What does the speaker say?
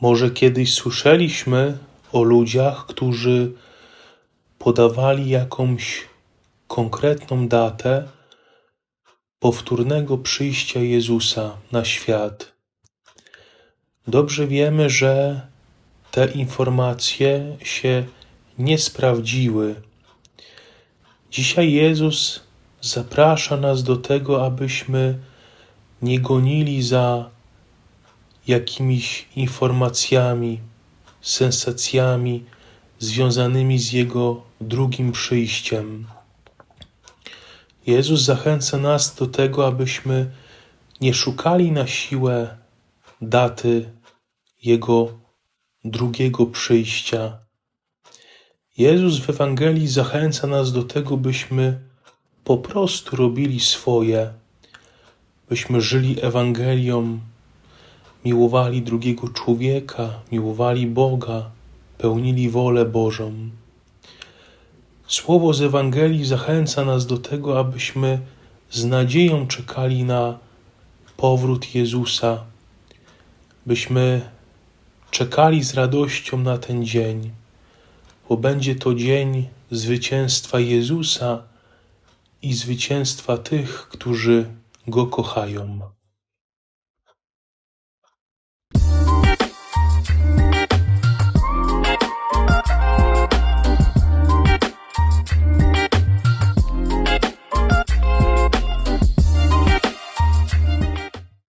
Może kiedyś słyszeliśmy o ludziach, którzy podawali jakąś konkretną datę powtórnego przyjścia Jezusa na świat. Dobrze wiemy, że te informacje się nie sprawdziły. Dzisiaj Jezus zaprasza nas do tego, abyśmy nie gonili za jakimiś informacjami, sensacjami związanymi z Jego drugim przyjściem. Jezus zachęca nas do tego, abyśmy nie szukali na siłę daty Jego drugiego przyjścia. Jezus w Ewangelii zachęca nas do tego, byśmy po prostu robili swoje, byśmy żyli Ewangelią, miłowali drugiego człowieka, miłowali Boga, pełnili wolę Bożą. Słowo z Ewangelii zachęca nas do tego, abyśmy z nadzieją czekali na powrót Jezusa, byśmy czekali z radością na ten dzień, bo będzie to dzień zwycięstwa Jezusa i zwycięstwa tych, którzy Go kochają.